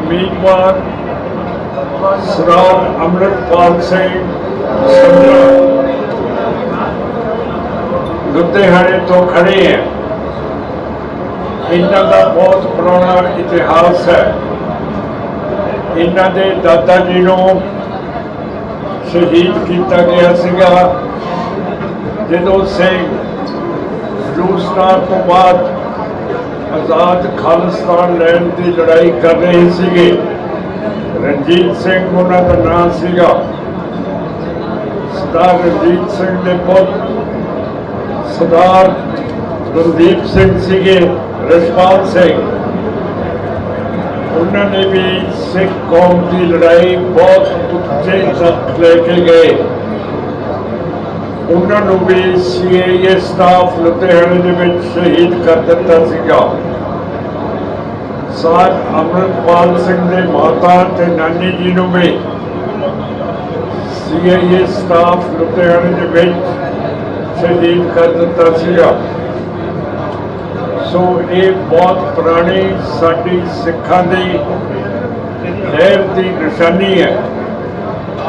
ਉਮੀਦਵਾਰ ਸਰਦਾਰ ਅੰਮ੍ਰਿਤਪਾਲ ਸਿੰਘ ਸੰਧਵਾ ਲੁਧਿਆਣੇ ਤੋਂ ਖੜੇ ਹੈ। ਇਹਨਾਂ ਦਾ ਬਹੁਤ ਪੁਰਾਣਾ ਇਤਿਹਾਸ ਹੈ। ਇਹਨਾਂ ਦੇ ਦਾਦਾ ਜੀ ਨੂੰ ਸ਼ਹੀਦ ਕੀਤਾ ਗਿਆ ਸੀਗਾ। ਜਦੋਂ ਸਿੰਘ ਰੂਸਟਾਰ ਤੋਂ ਬਾਅਦ ਆਜ਼ਾਦ ਖਾਲਿਸਤਾਨ ਲੈਣ ਦੀ ਲੜਾਈ ਕਰ ਰਹੇ ਸੀਗੇ ਰਣਜੀਤ ਸਿੰਘ ਉਹਨਾਂ ਦਾ ਨਾਮ ਸੀਗਾ ਸਰਦਾਰ ਰਣਜੀਤ ਸਿੰਘ ਦੇ ਪੁੱਤ ਸਰਦਾਰ ਗੁਰਦੀਪ ਸਿੰਘ ਸੀਗੇ ਰਸ਼ਪਾਲ ਸਿੰਘ ਉਹਨਾਂ ਨੇ ਵੀ ਸਿੱਖ ਕੌਮ ਦੀ ਲੜਾਈ ਬਹੁਤ ਉੱਚੇ ਤੱਕ ਲੈ ਕੇ ਗਏ ਉਹਨਾਂ ਨੂੰ ਵੀ ਸੀਆਈਏ ਸਟਾਫ ਲੁਧਿਆਣੇ ਦੇ ਵਿੱਚ ਸ਼ਹੀਦ ਕਰ ਦਿੱਤਾ ਸੀਗਾ। ਸਾਧ ਅਮਰਪਾਲ ਸਿੰਘ ਦੇ ਮਾਤਾ ਤੇ ਨਾਨੀ ਜੀ ਨੂੰ ਵੀ ਸੀਆਈਏ ਸਟਾਫ ਲੁਧਿਆਣੇ ਦੇ ਵਿੱਚ ਸ਼ਹੀਦ ਕਰ ਦਿੱਤਾ ਸੀਗਾ। ਸੋ ਇਹ ਬਹੁਤ ਪੁਰਾਣੀ ਸਾਡੀ ਸਿੱਖਾਂ ਦੀ ਲਹਿਰ ਦੀ ਨਿਸ਼ਾਨੀ ਹੈ।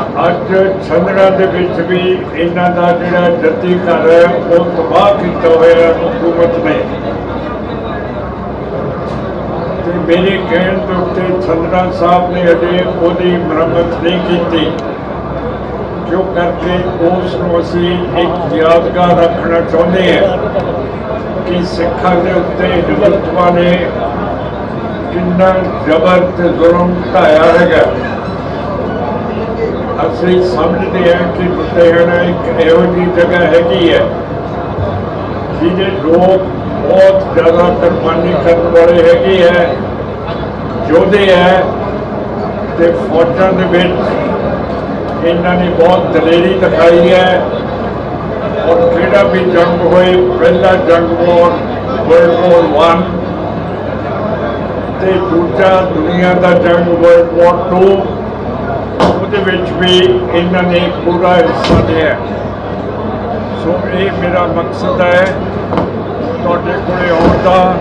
ਅੱਜ ਛੰਦੜਾ ਦੇ ਵਿੱਚ ਵੀ ਇਹਨਾਂ ਦਾ ਜਿਹੜਾ ਜੱਤੀ ਘਰ ਹੈ, ਉਹ ਤਬਾਹ ਕੀਤਾ ਹੋਇਆ ਹਕੂਮਤ ਨੇ। ਤੇ ਮੇਰੇ ਕਹਿਣ ਦੇ ਉੱਤੇ ਛੰਦੜਾ ਸਾਹਿਬ ਨੇ ਅਜੇ ਉਹਦੀ ਮੁਰੰਮਤ ਨਹੀਂ ਕੀਤੀ। ਜੋ ਕਰਕੇ ਉਸ ਨੂੰ ਅਸੀਂ ਇੱਕ ਯਾਦਗਾਰ ਰੱਖਣਾ ਚਾਹੁੰਦੇ ਹਾਂ ਕਿ ਸਿੱਖਾਂ ਦੇ ਉੱਤੇ ਹਿੰਦੁਤਵਾ ਨੇ ਕਿੰਨਾ ਜ਼ਬਰ ਤੇ ਜ਼ੁਲਮ ਢਾਇਆ ਹੈਗਾ। ਅਸੀਂ ਸਮਝਦੇ ਹਾਂ ਕਿ ਲੁਧਿਆਣਾ ਇੱਕ ਇਹੋ ਜਿਹੀ ਜਗ੍ਹਾ ਹੈਗੀ ਹੈ, ਜਿਹਦੇ ਲੋਕ ਬਹੁਤ ਜ਼ਿਆਦਾ ਕੁਰਬਾਨੀ ਕਰਨ ਵਾਲੇ ਹੈਗੇ ਹੈ, ਯੋਧੇ ਹੈ ਤੇ ਫੌਜਾਂ ਦੇ ਵਿੱਚ ਇਹਨਾਂ ਨੇ ਬਹੁਤ ਦਲੇਰੀ ਦਿਖਾਈ ਹੈ ਔਰ ਜਿਹੜਾ ਵੀ ਜੰਗ ਹੋਏ, ਪਹਿਲਾ ਜੰਗ ਵਾਰ ਵਰਲਡ ਵਾਰ 1 ਤੇ ਦੂਜਾ ਦੁਨੀਆ ਦਾ ਜੰਗ ਵਰਲਡ ਵਾਰ 2 ਉਹਦੇ ਵਿੱਚ ਵੀ ਇਹਨਾਂ ਨੇ ਪੂਰਾ ਹਿੱਸਾ ਲਿਆ ਸੋ ਇਹ ਮੇਰਾ ਮਕਸਦ ਹੈ ਤੁਹਾਡੇ ਕੋਲੇ ਆਉਣ ਦਾ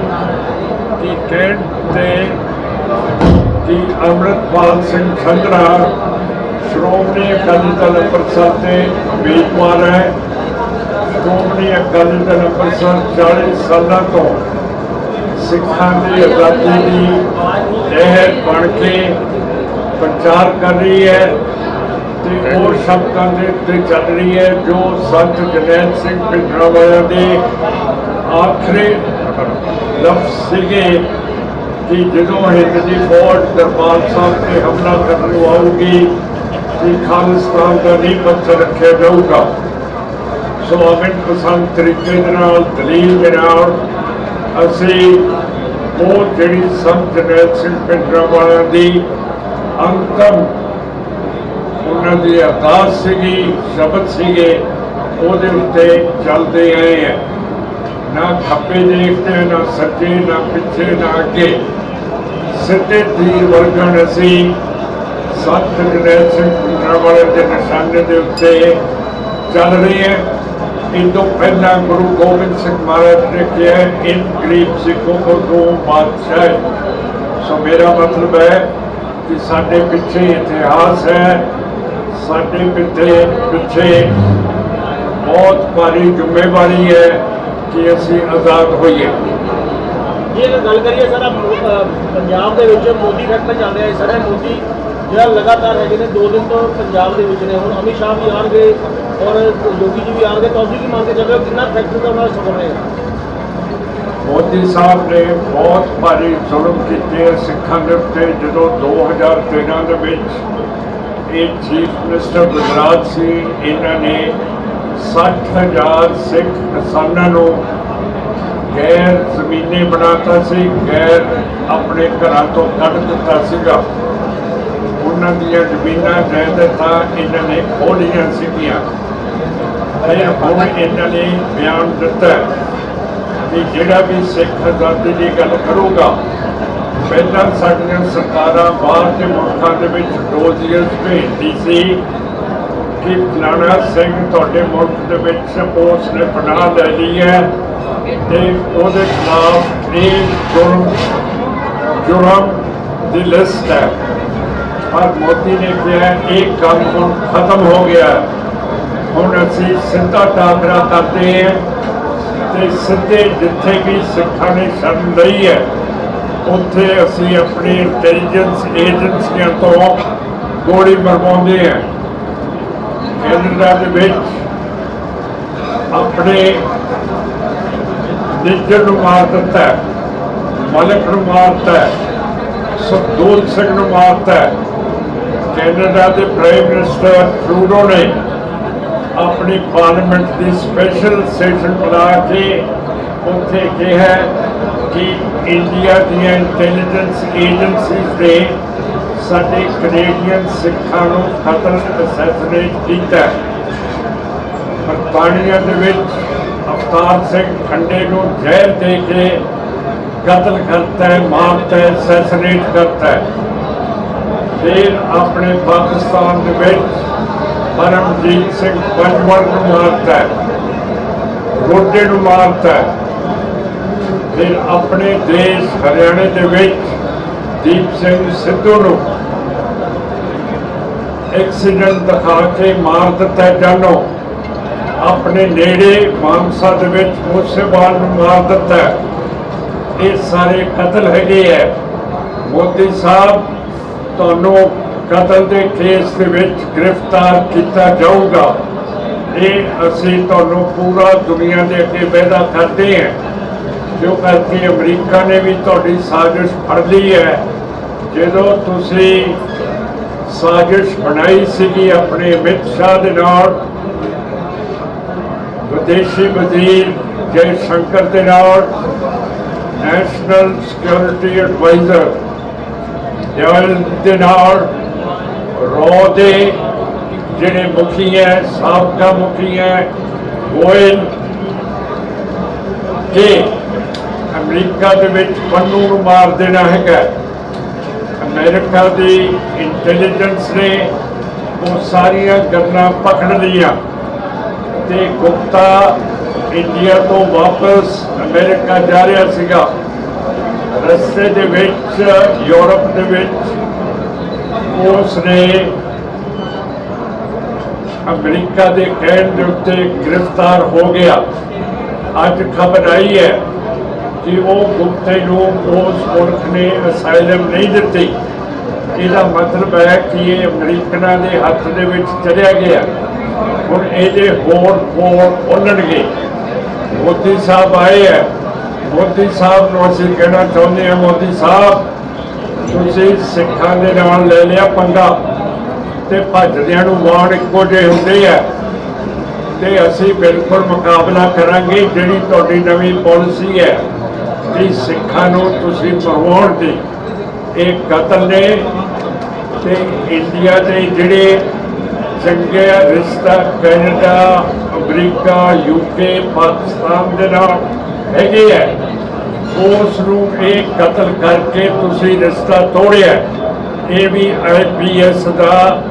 ਕਿ ਕਹਿਣ ਤੇ ਕਿ ਅੰਮ੍ਰਿਤਪਾਲ ਸਿੰਘ ਸੰਧਰਾ ਸ਼੍ਰੋਮਣੀ ਅਕਾਲੀ ਦਲ ਅੰਮ੍ਰਿਤਸਰ ਦੇ ਉਮੀਦਵਾਰ ਹੈ। ਸ਼੍ਰੋਮਣੀ ਅਕਾਲੀ ਦਲ ਅੰਮ੍ਰਿਤਸਰ 40 ਸਾਲਾਂ ਤੋਂ ਸਿੱਖਾਂ ਦੀ ਆਜ਼ਾਦੀ ਦੀ ਲਹਿਰ ਬਣ ਕੇ ਪ੍ਰਚਾਰ ਕਰ ਰਹੀ ਹੈ ਤੇ ਉਹ ਸ਼ਬਦਾਂ ਦੇ ਉੱਤੇ ਚੱਲ ਰਹੀ ਹੈ, ਜੋ ਸੰਤ ਜਨੈਲ ਸਿੰਘ ਪਿੰਡਰਾਵਾਲਿਆਂ ਦੇ ਆਖਰੀ ਲਫ਼ਜ਼ ਸੀਗੇ ਕਿ ਜਦੋਂ ਹਿੰਦ ਦੀ ਫੌਜ ਦਰਬਾਰ ਸਾਹਿਬ ਤੇ ਹਮਲਾ ਕਰਨ ਨੂੰ ਆਊਗੀ ਕਿ ਖਾਲਿਸਤਾਨ ਦਾ ਨਹੀਂ ਪੱਥਰ ਰੱਖਿਆ ਜਾਊਗਾ। ਸੋ ਅਮਨ ਪਸੰਦ ਤਰੀਕੇ ਦੇ ਨਾਲ, ਦਲੀਲ ਦੇ ਨਾਲ ਅਸੀਂ ਉਹ ਜਿਹੜੀ ਸੰਤ ਜਨੈਲ ਸਿੰਘ ਪਿੰਡਰਾਵਾਲਿਆਂ ਦੀ ਅੰਤਮ ਉਹਨਾਂ ਦੀ ਅਰਦਾਸ ਸੀਗੀ, ਸ਼ਬਦ ਸੀਗੇ, ਉਹਦੇ ਉੱਤੇ ਚੱਲਦੇ ਆਏ ਹੈ ਨਾ ਖੱਪੇ ਦੇਖਦੇ ਨਾ ਸੱਜੇ, ਨਾ ਪਿੱਛੇ, ਨਾ ਅੱਗੇ। ਸਿੱਧੇ ਤੀਰ ਵਰਗਣ ਅਸੀਂ ਸੱਤ ਜਨੈਲ ਸਿੰਘ ਪਿੰਡਰਾਵਾਲੇ ਦੇ ਨਿਸ਼ਾਨੇ ਦੇ ਉੱਤੇ ਚੱਲ ਰਹੇ ਹੈ ਇਹ ਤੋਂ ਪਹਿਲਾਂ ਗੁਰੂ ਗੋਬਿੰਦ ਸਿੰਘ ਮਹਾਰਾਜ ਨੇ ਕਿਹਾ, ਇਨ ਗਰੀਬ ਸਿੱਖੋ ਕੋ ਬਾਦਸ਼ਾਹ ਸੋ ਮੇਰਾ ਮਤਲਬ ਹੈ ਕਿ ਸਾਡੇ ਪਿੱਛੇ ਇਤਿਹਾਸ ਹੈ, ਸਾਡੇ ਪਿੱਛੇ ਪਿੱਛੇ ਬਹੁਤ ਭਾਰੀ ਜ਼ਿੰਮੇਵਾਰੀ ਹੈ ਕਿ ਅਸੀਂ ਆਜ਼ਾਦ ਹੋਈਏ। ਜੇ ਅਗਰ ਗੱਲ ਕਰੀਏ ਸਰ ਪੰਜਾਬ ਦੇ ਵਿੱਚ ਮੋਦੀ ਫੈਕਟਰ ਚੱਲ ਰਿਹਾ ਹੈ, ਸਰ ਮੋਦੀ ਜਿਹੜਾ ਲਗਾਤਾਰ ਹੈਗੇ ਨੇ, ਦੋ ਦਿਨ ਤੋਂ ਪੰਜਾਬ ਦੇ ਵਿੱਚ ਨੇ। ਹੁਣ ਅਮਿਤ ਸ਼ਾਹ ਵੀ ਆਉਣਗੇ ਔਰ ਯੋਗੀ ਜੀ ਵੀ ਆਉਣਗੇ, ਤਾਂ ਤੁਸੀਂ ਕੀ ਮੰਨ ਕੇ ਚੱਲ ਰਹੇ ਕਿੰਨਾ ਫੈਕਟਰ ਦਾ ਉਹਨਾਂ ਦਾ ਸਫਲ ਰਹੇਗਾ ਮੋਦੀ ਸਾਹਿਬ ਨੇ ਬਹੁਤ ਭਾਰੀ ਜ਼ੁਲਮ ਕੀਤੇ ਸਿੱਖਾਂ ਦੇ ਉੱਤੇ, ਜਦੋਂ 2013 ਦੇ ਵਿੱਚ ਇਹ ਚੀਫ ਮਿਨਿਸਟਰ ਗੁਜਰਾਤ ਸੀ, ਇਹਨਾਂ ਨੇ 60000 ਸਿੱਖ ਕਿਸਾਨਾਂ ਨੂੰ ਗੈਰ ਜ਼ਮੀਨੇ ਬਣਾਤਾ ਸੀ, ਗੈਰ ਆਪਣੇ ਘਰਾਂ ਤੋਂ ਕੱਢ ਦਿੱਤਾ ਸੀਗਾ। ਉਹਨਾਂ ਦੀਆਂ ਜ਼ਮੀਨਾਂ ਜਾਇਦਾਦਾਂ ਇਹਨਾਂ ਨੇ ਖੋਲੀਆਂ ਸੀਗੀਆਂ। ਤੇ ਹੁਣ ਇਹਨਾਂ ਨੇ ਬਿਆਨ ਦਿੱਤਾ ਕਿ ਜਿਹੜਾ ਵੀ ਸਿੱਖ ਆਜ਼ਾਦੀ ਦੀ ਗੱਲ ਕਰੂਗਾ, ਪਹਿਲਾਂ ਸਾਡੀਆਂ ਸਰਕਾਰਾਂ ਬਾਹਰ ਦੇ ਮੁਲਕਾਂ ਦੇ ਵਿੱਚ ਡੋਜ਼ੀਅਰਸ ਭੇਜਦੀ ਸੀ ਕਿ ਫਲਾਣਾ ਸਿੰਘ ਤੁਹਾਡੇ ਮੁਲਕ ਦੇ ਵਿੱਚ ਉਸ ਨੇ ਪਨਾਹ ਲੈ ਲਈ ਹੈ ਤੇ ਉਹਦੇ ਖਿਲਾਫ ਇਹ ਜੁਰਮ ਜੁਰਮ ਦੀ ਲਿਸਟ ਹੈ। ਪਰ ਮੋਦੀ ਨੇ ਕਿਹਾ, ਇਹ ਕੰਮ ਹੁਣ ਖਤਮ ਹੋ ਗਿਆ। ਹੁਣ ਅਸੀਂ ਸਿੱਧਾ ਟਾਕਰਾ ਕਰਦੇ ਹਾਂ। ਤੇ ਸਿੱਧੇ ਜਿੱਥੇ ਵੀ ਸਿੱਖਾਂ ਨੇ ਸ਼ਰਨ ਲਈ ਹੈ ਉੱਥੇ ਅਸੀਂ ਆਪਣੀ ਇੰਟੈਲੀਜੈਂਸ ਏਜੰਸੀਆਂ ਤੋਂ ਗੋਲੀ ਮਰਵਾਉਂਦੇ ਹਾਂ। ਕੈਨੇਡਾ ਦੇ ਵਿੱਚ ਆਪਣੇ ਨਿੱਜਰ ਨੂੰ ਮਾਰ ਦਿੱਤਾ ਹੈ, ਮਲਕ ਨੂੰ ਮਾਰਤਾ ਹੈ, ਸੁਖਦੂਤ ਸਿੰਘ ਨੂੰ ਮਾਰਤਾ ਕੈਨੇਡਾ ਦੇ ਪ੍ਰਾਈਮ ਮਿਨਿਸਟਰ ਟਰੂਡੋ ਨੇ ਆਪਣੀ ਪਾਰਲੀਮੈਂਟ ਦੀ ਸਪੈਸ਼ਲ ਸੈਸ਼ਨ ਬੁਲਾ ਕੇ ਉੱਥੇ ਕਿਹਾ ਕਿ ਇੰਡੀਆ ਦੀਆਂ ਇੰਟੈਲੀਜੈਂਸ ਏਜੰਸੀਜ਼ ਨੇ ਸਾਡੇ ਕੈਨੇਡੀਅਨ ਸਿੱਖਾਂ ਨੂੰ ਕਤਲ ਅਸੈਸੀਨੇਟ ਕੀਤਾ ਹੈ। ਬਰਤਾਨੀਆ ਦੇ ਵਿੱਚ ਅਵਤਾਰ ਸਿੰਘ ਖੰਡੇ ਨੂੰ ਜ਼ਹਿਰ ਦੇ ਕੇ ਕਤਲ ਕਰਤਾ ਹੈ, ਮਾਰਤਾ ਹੈ ਅਸੈਸੀਨੇਟ ਕਰਤਾ ਹੈ ਫਿਰ ਆਪਣੇ ਪਾਕਿਸਤਾਨ ਦੇ ਵਿੱਚ ਪਰਮਜੀਤ ਸਿੰਘ ਪੰਜਵਰ ਨੂੰ ਮਾਰਤਾ ਗੋਡੇ ਨੂੰ ਮਾਰਤਾ ਫਿਰ ਆਪਣੇ ਦੇਸ਼ ਹਰਿਆਣੇ ਦੇ ਵਿੱਚ ਦੀਪ ਸਿੰਘ ਸਿੱਧੂ ਨੂੰ ਐਕਸੀਡੈਂਟ ਦਿਖਾ ਕੇ ਮਾਰ ਦਿੱਤਾ ਹੈ ਆਪਣੇ ਨੇੜੇ ਮਾਨਸਾ ਦੇ ਵਿੱਚ ਮੂਸੇਵਾਲ ਨੂੰ ਮਾਰ ਦਿੱਤਾ ਇਹ ਸਾਰੇ ਕਤਲ ਹੈਗੇ ਹੈ। ਮੋਦੀ ਸਾਹਿਬ, ਤੁਹਾਨੂੰ ਕਤਲ ਦੇ ਕੇਸ ਦੇ ਵਿੱਚ ਗ੍ਰਿਫਤਾਰ ਕੀਤਾ ਜਾਊਗਾ। ਇਹ ਅਸੀਂ ਤੁਹਾਨੂੰ ਪੂਰਾ ਦੁਨੀਆ ਦੇ ਅੱਗੇ ਵਾਅਦਾ ਕਰਦੇ ਹਾਂ। ਜੋ ਕਰਕੇ ਅਮਰੀਕਾ ਨੇ ਵੀ ਤੁਹਾਡੀ ਸਾਜ਼ਿਸ਼ ਫੜ ਲਈ ਹੈ। ਜਦੋਂ ਤੁਸੀਂ ਸਾਜ਼ਿਸ਼ ਬਣਾਈ ਸੀਗੀ ਆਪਣੇ ਅਮਿਤ ਸ਼ਾਹ ਦੇ ਨਾਲ, ਵਿਦੇਸ਼ੀ ਵਜ਼ੀਰ ਜੈ ਸ਼ੰਕਰ ਦੇ ਨਾਲ ਨੈਸ਼ਨਲ ਸਿਕਿਉਰਿਟੀ ਐਡਵਾਈਜ਼ਰ ਜਵਲ ਦੇ ਨਾਲ ਰੋ ਦੇ ਜਿਹੜੇ ਮੁਖੀ ਹੈ, ਸਾਬਕਾ ਮੁਖੀ ਹੈ, ਗੋਇਲ ਜੇ ਅਮਰੀਕਾ ਦੇ ਵਿੱਚ ਪੰਨੂ ਨੂੰ ਮਾਰ ਦੇਣਾ ਹੈਗਾ। ਅਮਰੀਕਾ ਦੀ ਇੰਟੈਲੀਜੈਂਸ ਨੇ ਉਹ ਸਾਰੀਆਂ ਗੱਲਾਂ ਪਕੜ ਲਈਆਂ ਤੇ ਗੁਪਤਾ ਇੰਡੀਆ ਤੋਂ ਵਾਪਸ ਅਮਰੀਕਾ ਜਾ ਰਿਹਾ ਸੀਗਾ। ਰਸਤੇ ਦੇ ਵਿੱਚ, ਯੂਰਪ ਦੇ ਵਿੱਚ ਉਸ ਨੇ ਅਮਰੀਕਾ ਦੇ ਕਹਿਣ ਦੇ ਉੱਤੇ ਗ੍ਰਿਫਤਾਰ ਹੋ ਗਿਆ। ਅੱਜ ਖਬਰ ਆਈ ਹੈ ਕਿ ਉਹ ਗੁਪਤੇ ਨੂੰ ਉਸ ਮੁਲਕ ਨੇ ਅਸਾਈਲਮ ਨਹੀਂ ਦਿੱਤੀ। ਇਹਦਾ ਮਤਲਬ ਹੈ ਕਿ ਇਹ ਅਮਰੀਕਨਾਂ ਦੇ ਹੱਥ ਦੇ ਵਿੱਚ ਚਲਿਆ ਗਿਆ। ਹੁਣ ਇਹਦੇ ਹੋਰ ਹੋਰ ਖੋਲਣਗੇ। ਮੋਦੀ ਸਾਹਿਬ ਆਏ ਹੈ। ਮੋਦੀ ਸਾਹਿਬ ਨੂੰ ਅਸੀਂ ਕਹਿਣਾ ਚਾਹੁੰਦੇ ਹਾਂ, ਮੋਦੀ ਸਾਹਿਬ। ਤੁਸੀਂ ਸਿੱਖਾਂ ਦੇ ਨਾਲ ਲੈ ਲਿਆ ਪੰਗਾ ਤੇ ਭੱਜਦਿਆਂ ਨੂੰ ਵਾਣ ਇੱਕੋ ਜਿਹੇ ਹੁੰਦੇ ਆ। ਤੇ ਅਸੀਂ ਬਿਲਕੁਲ ਮੁਕਾਬਲਾ ਕਰਾਂਗੇ ਜਿਹੜੀ ਤੁਹਾਡੀ ਨਵੀਂ ਪਾਲਿਸੀ ਹੈ ਕਿ ਸਿੱਖਾਂ ਨੂੰ ਤੁਸੀਂ ਮਰਵਾਉਣ ਦੀ। ਇਹ ਕਤਲ ਨੇ ਤੇ ਇੰਡੀਆ ਦੇ ਜਿਹੜੇ ਚੰਗੇ ਰਿਸ਼ਤਾ ਕੈਨੇਡਾ, ਅਮਰੀਕਾ ਯੂਕੇ ਪਾਕਿਸਤਾਨ ਦੇ ਨਾਲ ਹੈਗੇ ਹੈ ਉਸ ਨੂੰ ਇਹ ਕਤਲ ਕਰਕੇ ਤੁਸੀਂ ਰਿਸ਼ਤਾ ਤੋੜਿਆ ਇਹ ਵੀ ਆਈਪੀਐਸ ਦਾ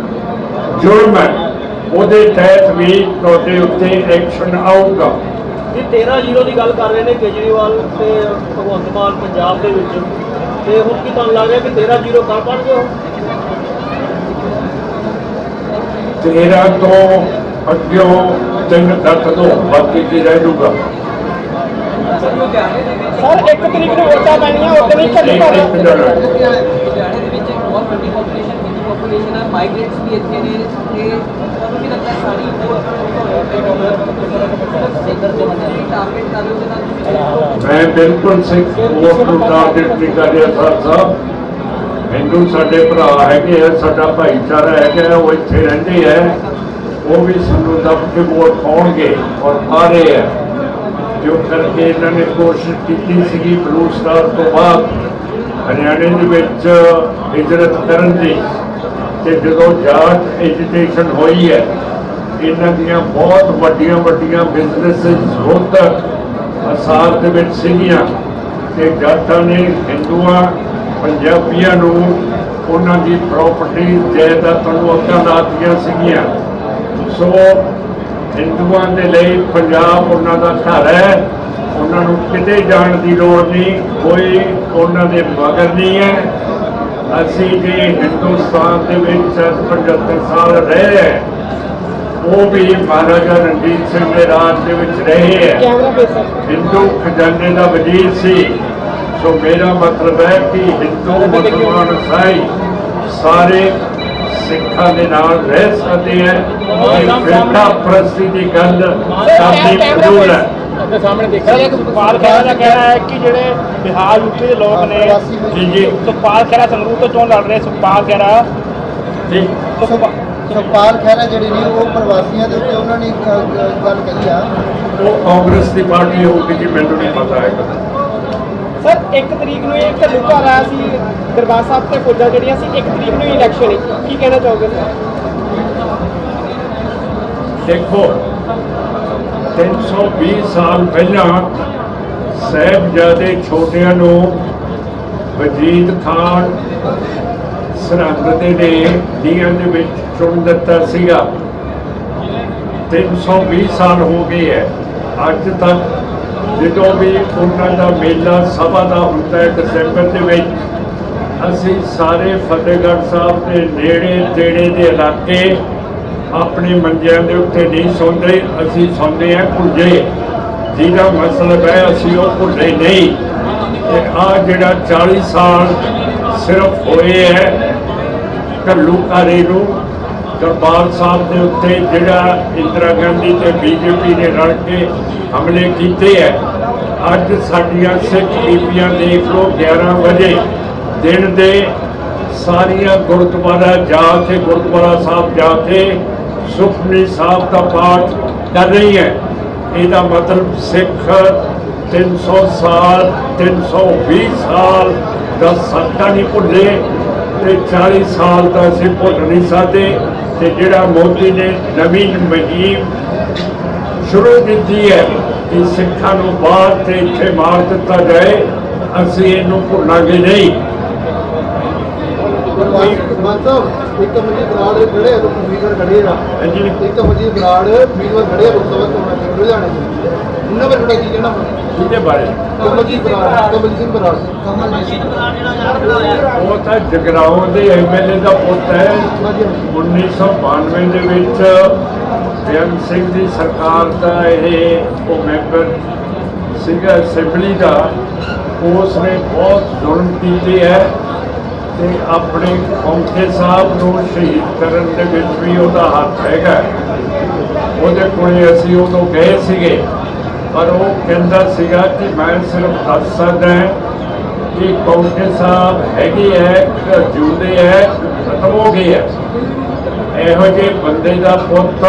ਜੁਰਮ ਹੈ। ਉਹਦੇ ਤਹਿਤ ਵੀ ਤੁਹਾਡੇ ਉੱਤੇ ਐਕਸ਼ਨ ਆਊਗਾ। ਜੀ 13 ਜ਼ੀਰੋ ਦੀ ਗੱਲ ਕਰ ਰਹੇ ਨੇ ਕੇਜਰੀਵਾਲ ਤੇ ਭਗਵੰਤ ਮਾਨ ਪੰਜਾਬ ਦੇ ਵਿੱਚ। ਤੇ ਹੁਣ ਕੀ ਤੁਹਾਨੂੰ ਲੱਗ ਰਿਹਾ ਕਿ 13 ਜ਼ੀਰੋ ਕਰ ਪਾਣਗੇ ਉਹ? ਤੇਰਾ ਤੋਂ ਅੱਗਿਓਂ ਤਿੰਨ ਤੱਕ ਤੋਂ ਬਾਕੀ ਕੀ ਰਹਿ ਜਾਊਗਾ। ਸਰ ਇੱਕ ਤਰੀਕ ਨੂੰ ਵੋਟਾਂ ਪੈਣੀਆਂ ਉਹਦੇ ਵਿੱਚ ਇੱਕ ਇੱਕ ਜਣਾ ਲੁਧਿਆਣੇ ਦੇ ਵਿੱਚ ਬਹੁਤ ਵੱਡੀ ਪੋਪੂਲੇਸ਼ਨ ਹਿੰਦੂ ਪੋਪੂਲੇਸ਼ਨ ਹੈ ਮਾਈਗ੍ਰੇਟਸ ਵੀ ਇੱਥੇ ਨੇ ਤੇ ਤੁਹਾਨੂੰ ਕੀ ਲੱਗਦਾ ਸਾਰੀ ਕਰ ਮੈਂ ਬਿਲਕੁਲ ਸਿੱਖ ਵੋਟ ਨੂੰ ਟਾਰਗੇਟ ਨਹੀਂ ਕਰ ਰਿਹਾ ਸਰ ਸਾਹਿਬ ਹਿੰਦੂ ਸਾਡੇ ਭਰਾ ਹੈਗੇ ਆ ਸਾਡਾ ਭਾਈਚਾਰਾ ਹੈਗਾ ਉਹ ਇੱਥੇ ਰਹਿੰਦੇ ਆ। ਉਹ ਵੀ ਸਾਨੂੰ ਦੱਬ ਕੇ ਵੋਟ ਪਾਉਣਗੇ ਔਰ ਆ ਰਹੇ ਆ। ਜੋ ਕਰਕੇ ਇਹਨਾਂ ਨੇ ਕੋਸ਼ਿਸ਼ ਕੀਤੀ ਸੀਗੀ ਬਲੂ ਸਟਾਰ ਤੋਂ ਬਾਅਦ, ਹਰਿਆਣੇ ਦੇ ਵਿੱਚ ਹਿਜਰਤ ਕਰਨ ਦੀ। ਤੇ ਜਦੋਂ ਜਾਟ ਐਜੀਟੇਸ਼ਨ ਹੋਈ ਹੈ, ਇਹਨਾਂ ਦੀਆਂ ਬਹੁਤ ਵੱਡੀਆਂ ਵੱਡੀਆਂ ਬਿਜ਼ਨੈਸਸ ਰੋਹਤਕ ਅਸਾਰ ਦੇ ਵਿੱਚ ਸੀਗੀਆਂ। ਤੇ ਜਾਟਾਂ ਨੇ ਹਿੰਦੂਆਂ, ਪੰਜਾਬੀਆਂ ਨੂੰ ਉਹਨਾਂ ਦੀ ਪ੍ਰਾਪਰਟੀ ਜਾਇਦਾਦਾਂ ਨੂੰ ਅੱਗਾ ਲਾਤੀਆਂ ਸੀਗੀਆਂ। ਸੋ ਹਿੰਦੂਆਂ ਦੇ ਲਈ ਪੰਜਾਬ ਉਹਨਾਂ ਦਾ ਘਰ ਹੈ। ਉਹਨਾਂ ਨੂੰ ਕਿਤੇ ਜਾਣ ਦੀ ਲੋੜ ਨਹੀਂ ਕੋਈ ਉਹਨਾਂ ਦੇ ਮਗਰ ਨਹੀਂ ਹੈ। ਅਸੀਂ ਜੇ ਹਿੰਦੁਸਤਾਨ ਦੇ ਵਿੱਚ 75 ਸਾਲ ਰਹੇ ਹੈ। ਉਹ ਵੀ ਮਹਾਰਾਜਾ ਰਣਜੀਤ ਸਿੰਘ ਦੇ ਰਾਜ ਦੇ ਵਿੱਚ ਰਹੇ ਹੈ। ਹਿੰਦੂ ਖਜ਼ਾਨੇ ਦਾ ਵਜ਼ੀਰ ਸੀ। ਸੋ ਮੇਰਾ ਮਤਲਬ ਹੈ ਕਿ ਹਿੰਦੂ ਮੁਸਲਮਾਨ ਇਸਾਈ ਸਾਰੇ ਸਿੱਖਾਂ ਦੇ ਨਾਲ ਰਹਿ ਸਕਦੇ ਹੈ। ਇਹ ਫਿਰਕਾ ਪ੍ਰਸਤੀ ਦੀ ਗੱਲ ਕਰਨੀ ਫਜ਼ੂਲ ਹੈ। ਸਾਹਮਣੇ ਦੇਖ। ਸਰ ਇੱਕ ਸੁਖਪਾਲ ਖਹਿਰਾ ਦਾ ਕਹਿਣਾ ਹੈ ਕਿ ਜਿਹੜੇ ਬਿਹਾਰ ਯੂਪੀ ਦੇ ਲੋਕ ਨੇ ਜੀ ਜੀ। ਸੁਖਪਾਲ ਖਹਿਰਾ ਸੰਗਰੂਰ ਤੋਂ ਚੋਣ ਲੜ ਰਹੇ ਸੁਖਪਾਲ ਖਹਿਰਾ। ਜੀ। ਸੁਖਪਾ- ਸੁਖਪਾਲ ਖਹਿਰਾ ਜਿਹੜੇ ਨੇ ਉਹ ਪ੍ਰਵਾਸੀਆਂ ਦੇ ਉੱਤੇ ਉਹਨਾਂ ਨੇ ਇੱਕ, ਅ, ਗੱਲ ਕਹੀ ਆ। ਉਹ ਕਾਂਗਰਸ ਦੀ ਪਾਰਟੀ ਹੋਊਗੀ ਜੀ ਮੈਨੂੰ ਨਹੀਂ ਪਤਾ ਹੈ ਸਰ 1 ਤਰੀਕ ਨੂੰ ਇਹ ਘੱਲੂਘਾਰਾ ਆਇਆ ਸੀ, ਦਰਬਾਰ ਸਾਹਿਬ ਤੇ ਫੌਜਾਂ ਜਿਹੜੀਆਂ ਸੀ 1 ਤਰੀਕ ਨੂੰ ਇਲੈਕਸ਼ਨ ਹੈ। ਕੀ ਕਹਿਣਾ ਚਾਹੋਗੇ ਸਰ? ਦੇਖੋ 320 ਸਾਲ ਪਹਿਲਾਂ ਸਾਹਿਬਜ਼ਾਦੇ ਛੋਟਿਆਂ ਨੂੰ ਵਜੀਦ ਖਾਨ ਸਰਹੰਦ ਦੇ ਨੇ ਦੀਆਂ ਦੇ ਵਿੱਚ ਚੁਣ ਦਿੱਤਾ ਸੀਗਾ। 320 ਸਾਲ ਹੋ ਗਏ ਹੈ। ਅੱਜ ਤੱਕ ਜਦੋਂ ਵੀ ਉਹਨਾਂ ਦਾ ਮੇਲਾ ਸਭਾ ਦਾ ਹੁੰਦਾ ਹੈ ਦਸੰਬਰ ਦੇ ਵਿੱਚ, ਅਸੀਂ ਸਾਰੇ ਫਤਿਹਗੜ੍ਹ ਸਾਹਿਬ ਦੇ ਨੇੜੇ ਤੇੜੇ ਦੇ ਇਲਾਕੇ ਆਪਣੇ ਮੰਜਿਆਂ ਦੇ ਉੱਤੇ ਨਹੀਂ ਸੌਂਦੇ, ਅਸੀਂ ਸੌਂਦੇ ਹਾਂ ਕੁਝੇ ਜਿਹਦਾ ਮਤਲਬ ਹੈ ਅਸੀਂ ਉਹ ਭੁੱਲੇ ਨਹੀਂ। ਤੇ ਆ ਜਿਹੜਾ 40 ਸਾਲ ਸਿਰਫ ਹੋਏ ਹੈ ਘੱਲੂਘਾਰੇ ਨੂੰ ਦਰਬਾਰ ਸਾਹਿਬ ਦੇ ਉੱਤੇ ਜਿਹੜਾ ਇੰਦਰਾ ਗਾਂਧੀ ਤੇ ਬੀਜੇਪੀ ਨੇ ਰਲ ਕੇ ਹਮਲੇ ਕੀਤੇ ਹੈ, ਅੱਜ ਸਾਡੀਆਂ ਸਿੱਖ ਬੀਬੀਆਂ ਦੇਖ ਲਓ 11 ਵਜੇ ਦਿਨ ਦੇ ਸਾਰੀਆਂ ਗੁਰਦੁਆਰਾ ਜਾ ਕੇ, ਗੁਰਦੁਆਰਾ ਸਾਹਿਬ ਜਾ ਕੇ ਸੁਖਮਨੀ ਸਾਹਿਬ ਦਾ ਪਾਠ ਕਰ ਰਹੀ ਹੈ। ਇਹਦਾ ਮਤਲਬ ਸਿੱਖ 300 ਸਾਲ 320 ਸਾਲ ਦਾ ਸੱਤਾ ਨਹੀਂ ਭੁੱਲੇ ਤੇ 40 ਸਾਲ ਦਾ ਅਸੀਂ ਭੁੱਲ ਨਹੀਂ ਸਕਦੇ। ਤੇ ਜਿਹੜਾ ਮੋਦੀ ਨੇ ਨਵੀਂ ਮੁਹਿੰਮ ਸ਼ੁਰੂ ਕੀਤੀ ਹੈ ਕਿ ਸਿੱਖਾਂ ਨੂੰ ਬਾਹਰ ਤੇ ਇੱਥੇ ਮਾਰ ਦਿੱਤਾ ਜਾਏ ਅਸੀਂ ਇਹਨੂੰ ਭੁੱਲਾਂਗੇ ਨਹੀਂ। ਇੱਕ ਮੰਜੀ ਬਰਾੜ ਖੜੇ ਆ ਉਮੀਦਵਾਰ ਖੜੇ ਆ। ਇੱਕ ਮੰਜੀ ਬਰਾੜ ਉਮੀਦਵਾਰ ਖੜੇ ਆ ਲੋਕ ਸਭਾ ਲੁਧਿਆਣੇ ਚ ਉਹਨਾਂ ਥੋੜਾ ਕੀ ਕਹਿਣਾ ਇਹਦੇ ਬਾਰੇ? ਕਮਲਜੀਤ ਬਰਾੜ। ਕਮਲ ਸਿੰਘ ਬਰਾੜ। ਕਮਲਜੀਤ ਉਹ ਤਾਂ ਜਗਰਾਉਂ ਦੇ ਐਮਐਲਏ ਦਾ ਪੁੱਤ ਹੈ। ਹਾਂਜੀ ਹਾਂਜੀ। 1992 ਦੇ ਵਿੱਚ ਬੇਅੰਤ ਸਿੰਘ ਦੀ ਸਰਕਾਰ ਦਾ ਇਹ ਉਹ ਮੈਂਬਰ ਸੀਗਾ ਅਸੈਂਬਲੀ ਦਾ। ਉਸ ਨੇ ਬਹੁਤ ਜ਼ੁਲਮ ਕੀਤੇ ਹੈ। ਤੇ ਆਪਣੇ ਕੌਂਕੇ ਸਾਹਿਬ ਨੂੰ ਸ਼ਹੀਦ ਕਰਨ ਦੇ ਵਿੱਚ ਵੀ ਉਹਦਾ ਹੱਥ ਹੈਗਾ। ਉਹਦੇ ਕੋਲੇ ਅਸੀਂ ਉਦੋਂ ਗਏ ਸੀਗੇ, ਪਰ ਉਹ ਕਹਿੰਦਾ ਸੀਗਾ ਕਿ ਮੈਂ ਸਿਰਫ ਦੱਸ ਸਕਦਾ ਕਿ ਕੌਂਕੇ ਸਾਹਿਬ ਹੈਗੇ ਹੈ ਜੂਦੇ ਹੈ ਖਤਮ ਹੋ ਗਏ ਹੈ ਇਹੋ ਜਿਹੇ ਬੰਦੇ ਦਾ ਪੁੱਤ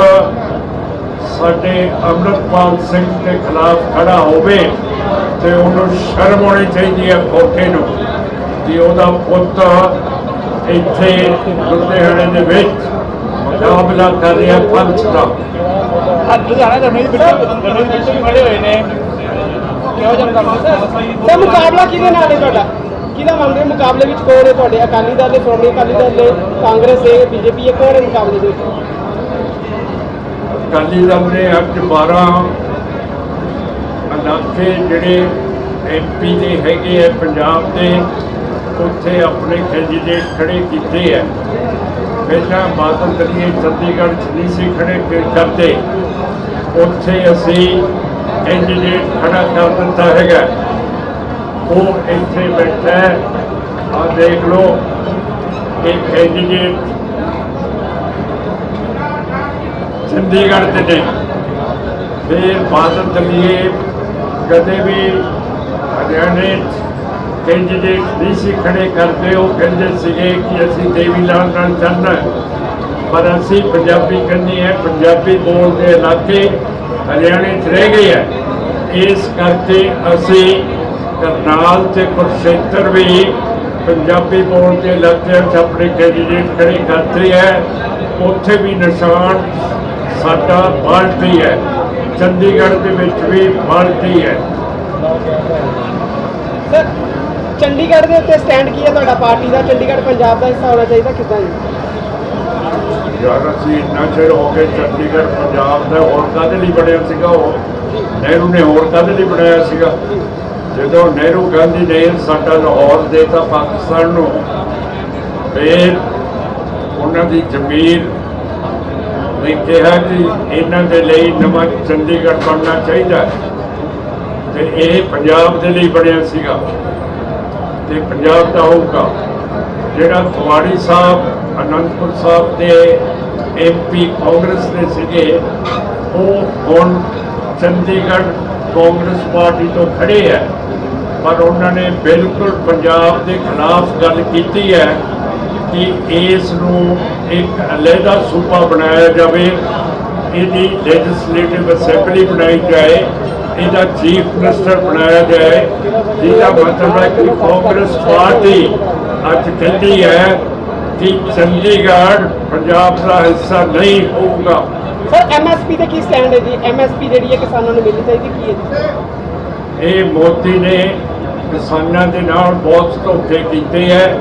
ਸਾਡੇ ਅੰਮ੍ਰਿਤਪਾਲ ਸਿੰਘ ਦੇ ਖਿਲਾਫ ਖੜਾ ਹੋਵੇ ਤੇ ਉਹਨੂੰ ਸ਼ਰਮ ਆਉਣੀ ਚਾਹੀਦੀ ਹੈ ਖੋਕੇ ਨੂੰ। ਕਿ ਉਹਦਾ ਪੁੱਤ ਇੱਥੇ ਲੁਧਿਆਣੇ ਦੇ ਵਿੱਚ ਮੁਕਾਬਲਾ ਕਰ ਰਿਹਾ ਪੰਚ ਦਾ ਅੱਜ ਲੁਧਿਆਣਾ ਧਰਨੇ ਦੀ ਬਿਲਕੁਲ ਧਰਨੇ ਦੀ ਬਿਲਕੁਲ ਵੀ ਖੜੇ ਹੋਏ ਨੇ। ਕਿਹੋ ਜਿਹਾ ਮੁਕਾਬਲਾ? ਕਿਹਦੇ ਨਾਲ ਹੈ ਤੁਹਾਡਾ? ਕਿਹਦਾ ਮੰਨਦੇ ਹੋ? ਮੁਕਾਬਲੇ ਵਿੱਚ ਕੌਣ ਹੈ ਤੁਹਾਡੇ? ਅਕਾਲੀ ਦਲ ਦੇ ਸ਼੍ਰੋਮਣੀ ਅਕਾਲੀ ਦਲ ਦੇ ਕਾਂਗਰਸ ਦੇ ਬੀਜੇਪੀ ਹੈ ਕੌਣ ਹੈ ਮੁਕਾਬਲੇ ਦੇ ਵਿੱਚ? ਅਕਾਲੀ ਦਲ ਨੇ ਅੱਜ 12 ਇਲਾਕੇ ਜਿਹੜੇ ਐਮਪੀ ਦੇ ਹੈਗੇ ਆ ਪੰਜਾਬ ਦੇ। ਉੱਥੇ ਆਪਣੇ ਕੈਂਡੀਡੇਟ ਖੜੇ ਕੀਤੇ ਹੈ। ਪਹਿਲਾਂ ਬਾਦਲ ਦਲੀਏ ਚੰਡੀਗੜ੍ਹ ਚ ਨਹੀਂ ਸੀ ਖੜੇ ਕਰਦੇ। ਉੱਥੇ ਅਸੀਂ ਕੈਂਡੀਡੇਟ ਖੜਾ ਕਰ ਦਿੱਤਾ ਹੈਗਾ। ਉਹ ਇੱਥੇ ਬੈਠਾ ਹੈ। ਆ ਦੇਖ ਲਓ ਇਹ ਕੈਂਡੀਡੇਟ ਚੰਡੀਗੜ੍ਹ ਤੇ ਨੇ। ਫਿਰ ਬਾਦਲ ਦਲੀਏ ਕਦੇ ਵੀ ਹਰਿਆਣੇ ਕੈਂਡੀਡੇਟ ਨਹੀਂ ਸੀ ਖੜੇ ਕਰਦੇ ਉਹ ਕਹਿੰਦੇ ਸੀਗੇ ਕਿ ਅਸੀਂ ਦੇਵੀ ਲਾਲ ਨਾਲ ਚੱਲਣਾ ਪਰ ਅਸੀਂ ਪੰਜਾਬੀ ਕੰਨੀ ਹੈ, ਪੰਜਾਬੀ ਬੋਲਦੇ ਇਲਾਕੇ ਹਰਿਆਣੇ 'ਚ ਰਹਿ ਗਏ ਹੈ। ਇਸ ਕਰਕੇ ਅਸੀਂ ਕਰਨਾਲ ਤੇ ਕੁਰਸ਼ੇਤਰ ਵੀ ਪੰਜਾਬੀ ਬੋਲਦੇ ਇਲਾਕਿਆਂ 'ਚ ਆਪਣੇ ਕੈਂਡੀਡੇਟ ਖੜੇ ਕਰਦੇ ਹੈ। ਉੱਥੇ ਵੀ ਨਿਸ਼ਾਨ ਸਾਡਾ ਪਾਰਟੀ ਹੈ। ਚੰਡੀਗੜ੍ਹ ਦੇ ਵਿੱਚ ਵੀ ਪਾਰਟੀ ਹੈ। ਸਰ ਚੰਡੀਗੜ੍ਹ ਦੇ ਉੱਤੇ ਸਟੈਂਡ ਕੀ ਹੈ ਤੁਹਾਡਾ? ਪਾਰਟੀ ਦਾ ਚੰਡੀਗੜ੍ਹ, ਪੰਜਾਬ ਦਾ ਹਿੱਸਾ ਹੋਣਾ ਚਾਹੀਦਾ ਕਿੱਦਾਂ ਜੀ? ਯਾਰ ਅਸੀਂ ਇੰਨਾ ਚਿਰ ਹੋ ਕੇ ਚੰਡੀਗੜ੍ਹ, ਪੰਜਾਬ ਦਾ ਹੋਰ ਕਾਹਦੇ ਲਈ ਬਣਿਆ ਸੀਗਾ ਉਹ? ਨਹਿਰੂ ਨੇ ਹੋਰ ਕਾਹਦੇ ਲਈ ਬਣਾਇਆ ਸੀਗਾ? ਜਦੋਂ ਨਹਿਰੂ, ਗਾਂਧੀ ਨੇ ਸਾਡਾ ਲਾਹੌਰ ਦੇਤਾ ਪਾਕਿਸਤਾਨ ਨੂੰ, ਫਿਰ ਉਹਨਾਂ ਦੀ ਜ਼ਮੀਰ ਨੇ ਕਿਹਾ ਕਿ ਇਹਨਾਂ ਦੇ ਲਈ ਨਵਾਂ ਚੰਡੀਗੜ੍ਹ ਬਣਨਾ ਚਾਹੀਦਾ ਹੈ। ਤੇ ਇਹ ਪੰਜਾਬ ਦੇ ਲਈ ਬਣਿਆ ਸੀਗਾ। ਤੇ ਪੰਜਾਬ ਦਾ ਹੋਊਗਾ, ਜਿਹੜਾ ਥਵਾੜੀ ਸਾਹਿਬ, ਅਨੰਦਪੁਰ ਸਾਹਿਬ ਦੇ ਐਮਪੀ ਕਾਂਗਰਸ ਦੇ ਸੀਗੇ, ਉਹ ਹੁਣ ਚੰਡੀਗੜ੍ਹ ਕਾਂਗਰਸ ਪਾਰਟੀ ਤੋਂ ਖੜੇ ਹੈ। ਪਰ ਉਹਨਾਂ ਨੇ ਬਿਲਕੁਲ ਪੰਜਾਬ ਦੇ ਖਿਲਾਫ ਗੱਲ ਕੀਤੀ ਹੈ ਕਿ ਇਸ ਨੂੰ ਇੱਕ ਅਲੱਗਾ ਸੂਬਾ ਬਣਾਇਆ ਜਾਵੇ, ਇਹਦੀ ਲੈਜਿਸਲੇਟਿਵ ਅਸੈਂਬਲੀ ਬਣਾਈ ਜਾਏ ਇਹਦਾ ਚੀਫ ਮਿਨਿਸਟਰ ਬਣਾਇਆ ਜਾਏ ਜਿਹਦਾ ਮਤਲਬ ਹੈ ਕਿ ਕਾਂਗਰਸ ਪਾਰਟੀ ਅੱਜ ਕਹਿੰਦੀ ਹੈ ਕਿ ਚੰਡੀਗੜ੍ਹ ਪੰਜਾਬ ਦਾ ਹਿੱਸਾ ਨਹੀਂ ਹੋਊਗਾ। ਸਰ ਐਮਐਸਪੀ ਤੇ ਕੀ ਸਟੈਂਡ ਹੈ ਜੀ? ਐਮਐਸਪੀ ਜਿਹੜੀ ਹੈ ਕਿਸਾਨਾਂ ਨੂੰ ਮਿਲਣੀ ਚਾਹੀਦੀ ਕੀ ਹੈ ਜੀ? ਇਹ ਮੋਦੀ ਨੇ ਕਿਸਾਨਾਂ ਦੇ ਨਾਲ ਬਹੁਤ ਧੋਖੇ ਕੀਤੇ ਹੈ।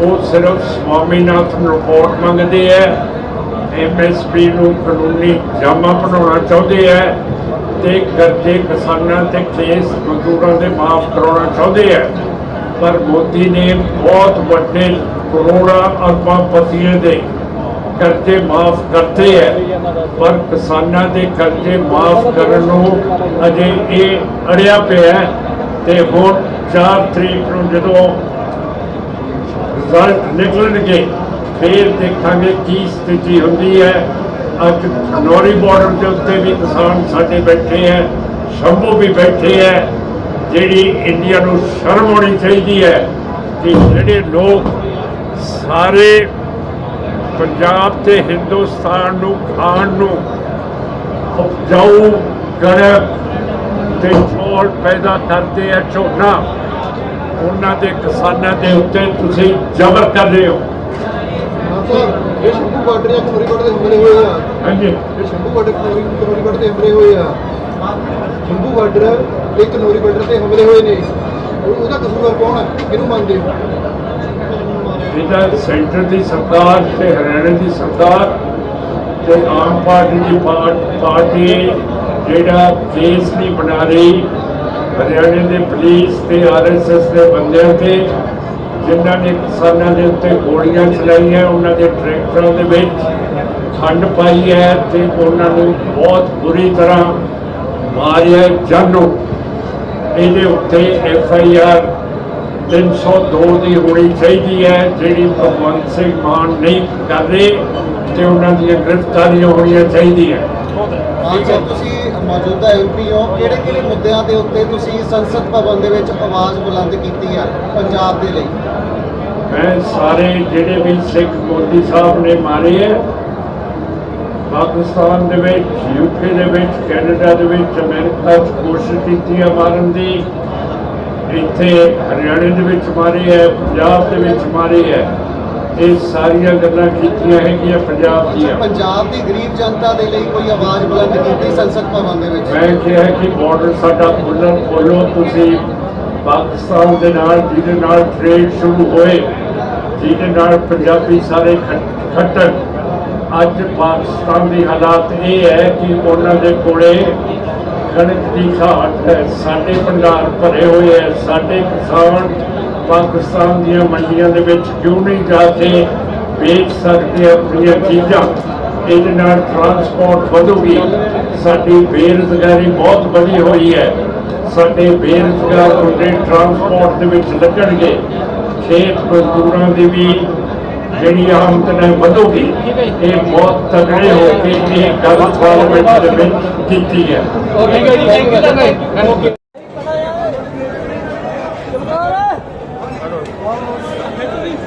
ਉਹ ਸਿਰਫ ਸਵਾਮੀਨਾਥਨ ਰਿਪੋਰਟ ਮੰਗਦੇ ਹੈ। ਐਮਐਸਪੀ ਨੂੰ ਕਾਨੂੰਨੀ ਜਾਮਾ ਬਣਾਉਣਾ ਚਾਹੁੰਦੇ ਹੈ। ਤੇ ਕਰਜ਼ੇ ਕਿਸਾਨਾਂ ਤੇ ਕੇਸ ਮਜ਼ਦੂਰਾਂ ਦੇ ਮਾਫ ਕਰਾਉਣਾ ਚਾਹੁੰਦੇ ਹੈ ਪਰ ਮੋਦੀ ਨੇ ਬਹੁਤ ਵੱਡੇ ਕਰੋੜਾਂ ਅਰਬਾਂ ਪਤੀਆਂ ਦੇ ਕਰਜ਼ੇ ਮਾਫ ਕਰਤੇ ਹੈ ਪਰ ਕਿਸਾਨਾਂ ਦੇ ਕਰਜ਼ੇ ਮਾਫ ਕਰਨ ਨੂੰ ਅਜੇ ਇਹ ਅੜਿਆ ਪਿਆ ਹੈ ਤੇ ਹੁਣ 4 ਤਰੀਕ ਨੂੰ ਜਦੋਂ ਰਿਜ਼ਲਟ ਨਿਕਲਣਗੇ, ਫਿਰ ਦੇਖਾਂਗੇ ਕੀ ਸਥਿਤੀ ਹੁੰਦੀ ਹੈ। ਅੱਜ ਨੌਰੀ ਬਾਰਡਰ ਦੇ ਉੱਤੇ ਵੀ ਕਿਸਾਨ ਸਾਡੇ ਬੈਠੇ ਹੈ, ਸ਼ੰਭੂ ਵੀ ਬੈਠੇ ਹੈ, ਜਿਹੜੀ ਇੰਡੀਆ ਨੂੰ ਸ਼ਰਮ ਆਉਣੀ ਚਾਹੀਦੀ ਹੈ ਕਿ ਜਿਹੜੇ ਲੋਕ ਸਾਰੇ ਪੰਜਾਬ ਤੇ ਹਿੰਦੁਸਤਾਨ ਨੂੰ ਖਾਣ ਨੂੰ ਉਪਜਾਊ ਕਣਕ ਤੇ ਚੌਲ ਪੈਦਾ ਕਰਦੇ ਆ ਝੋਨਾ, ਉਹਨਾਂ ਦੇ ਕਿਸਾਨਾਂ ਦੇ ਉੱਤੇ ਤੁਸੀਂ ਜ਼ਬਰ ਕਰ ਰਹੇ ਹੋ। ਇਹ ਸ਼ੰਭੂ ਬਾਰਡਰ ਜਾਂ ਕਨੌਰੀ ਬਾਰਡਰ ਦੇ ਹਮਲੇ ਹੋਏ ਆ। ਹਾਂਜੀ। ਇਹ ਸ਼ੰਭੂ ਬਾਰਡਰ ਕਨੌਰੀ ਕਨੌਰੀ ਬਾਰਡਰ ਤੇ ਹਮਲੇ ਹੋਏ ਆ। ਸ਼ੰਭੂ ਬਾਰਡਰ ਤੇ ਕਨੌਰੀ ਬਾਰਡਰ ਤੇ ਹਮਲੇ ਹੋਏ ਨੇ। ਉਹ- ਉਹਦਾ ਕਸੂਰਵਾਰ ਕੌਣ ਹੈ ਕਿਹਨੂੰ ਮੰਨਦੇ ਹੋ? ਇਹਦਾ ਸੈਂਟਰ ਦੀ ਸਰਕਾਰ ਤੇ ਹਰਿਆਣਾ ਦੀ ਸਰਕਾਰ ਤੇ ਆਮ ਪਾਰਟੀ ਦੀ ਪਾਰ- ਪਾਰਟੀ ਜਿਹੜਾ ਕੇਸ ਨਹੀਂ ਬਣਾ ਰਹੀ ਹਰਿਆਣੇ ਦੇ ਪੁਲਿਸ ਤੇ ਆਰਐਸਐਸ ਦੇ ਬੰਦਿਆਂ ਤੇ ਜਿਨ੍ਹਾਂ ਨੇ ਕਿਸਾਨਾਂ ਦੇ ਉੱਤੇ ਗੋਲੀਆਂ ਚਲਾਈਆਂ, ਉਹਨਾਂ ਦੇ ਟਰੈਕਟਰਾਂ ਦੇ ਵਿੱਚ ਖੰਡ ਪਾਈ ਹੈ ਤੇ ਉਹਨਾਂ ਨੂੰ ਬਹੁਤ ਬੁਰੀ ਤਰ੍ਹਾਂ ਮਾਰਿਆ ਜਾਨੋ। ਇਹਦੇ ਉੱਤੇ ਐਫ ਆਈ ਆਰ 302 ਦੀ ਹੋਣੀ ਚਾਹੀਦੀ ਹੈ, ਜਿਹੜੀ ਭਗਵੰਤ ਸਿੰਘ ਮਾਨ ਨਹੀਂ ਕਰ ਰਹੇ। ਤੇ ਉਹਨਾਂ ਦੀਆਂ ਗ੍ਰਿਫਤਾਰੀਆਂ ਹੋਣੀਆਂ ਚਾਹੀਦੀਆਂ। ਤੁਸੀਂ ਮੌਜੂਦਾ ਐਮਪੀ ਹੋ ਕਿਹੜੇ ਕਿਹੜੇ ਮੁੱਦਿਆਂ ਦੇ ਉੱਤੇ ਤੁਸੀਂ ਸੰਸਦ ਭਵਨ ਦੇ ਵਿੱਚ ਆਵਾਜ਼ ਬੁਲੰਦ ਕੀਤੀ ਹੈ ਪੰਜਾਬ ਦੇ ਲਈ? ਮੈਂ ਸਾਰੇ ਜਿਹੜੇ ਵੀ ਸਿੱਖ ਮੋਦੀ ਸਾਹਿਬ ਨੇ ਮਾਰੇ ਹੈ ਪਾਕਿਸਤਾਨ ਦੇ ਵਿੱਚ ਯੂਕੇ ਦੇ ਵਿੱਚ ਕੈਨੇਡਾ ਦੇ ਵਿੱਚ ਅਮਰੀਕਾ 'ਚ ਕੋਸ਼ਿਸ਼ ਕੀਤੀ ਹੈ ਮਾਰਨ ਦੀ ਇੱਥੇ ਹਰਿਆਣੇ ਦੇ ਵਿੱਚ ਮਾਰੀ ਹੈ ਪੰਜਾਬ ਦੇ ਵਿੱਚ ਮਾਰੀ ਹੈ ਇਹ ਸਾਰੀਆਂ ਗੱਲਾਂ ਕੀਤੀਆਂ ਹੈਗੀਆਂ ਪੰਜਾਬ ਦੀਆਂ। ਪੰਜਾਬ ਦੀ ਗਰੀਬ ਜਨਤਾ ਦੇ ਲਈ ਕੋਈ ਆਵਾਜ਼ ਬੁਲੰਦ ਕੀਤੀ ਸੰਸਦ ਭਵਨ ਦੇ ਵਿੱਚ? ਮੈਂ ਕਿਹਾ ਕਿ ਬਾਰਡਰ ਸਾਡਾ ਖੁੱਲ੍ਹਣ ਖੋਲੋ ਤੁਸੀਂ ਪਾਕਿਸਤਾਨ ਦੇ ਨਾਲ ਜਿਹਦੇ ਨਾਲ ਟ੍ਰੇਡ ਸ਼ੁਰੂ ਹੋਏ ਜਿਹਦੇ ਨਾਲ ਪੰਜਾਬੀ ਸਾਰੇ ਖੱਟ- ਖੱਟਣ। ਅੱਜ ਪਾਕਿਸਤਾਨ ਦੀ ਹਾਲਾਤ ਇਹ ਹੈ ਕਿ ਉਹਨਾਂ ਦੇ ਕੋਲੇ ਕਣਕ ਦੀ ਘਾਟ ਹੈ ਸਾਡੇ ਭੰਡਾਰ ਭਰੇ ਹੋਏ ਹੈ ਸਾਡੇ ਕਿਸਾਨ ਪਾਕਿਸਤਾਨ ਦੀਆਂ ਮੰਡੀਆਂ ਦੇ ਵਿੱਚ ਕਿਉਂ ਨਹੀਂ ਜਾ ਕੇ ਵੇਚ ਸਕਦੇ ਆਪਣੀਆਂ ਚੀਜ਼ਾਂ ਇਹਦੇ ਨਾਲ ਟਰਾਂਸਪੋਰਟ ਵਧੂਗੀ ਸਾਡੀ ਬੇਰੁਜ਼ਗਾਰੀ ਬਹੁਤ ਵਧੀ ਹੋਈ ਹੈ ਸਾਡੇ ਬੇਰੁਜ਼ਗਾਰ ਮੁੰਡੇ ਟਰਾਂਸਪੋਰਟ ਦੇ ਵਿੱਚ ਲੱਗਣਗੇ ਖੇਤ ਮਜ਼ਦੂਰਾਂ ਦੀ ਵੀ ਜਿਹੜੀ ਆਮਦਨ ਹੈ ਵਧੂਗੀ ਇਹ ਬਹੁਤ ਤਗੜੇ ਹੋ ਕੇ ਇਹ ਗੱਲ ਪਾਰਲੀਮੈਂਟ ਦੇ ਵਿੱਚ ਕੀਤੀ ਹੈ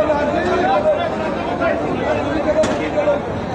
Thank you.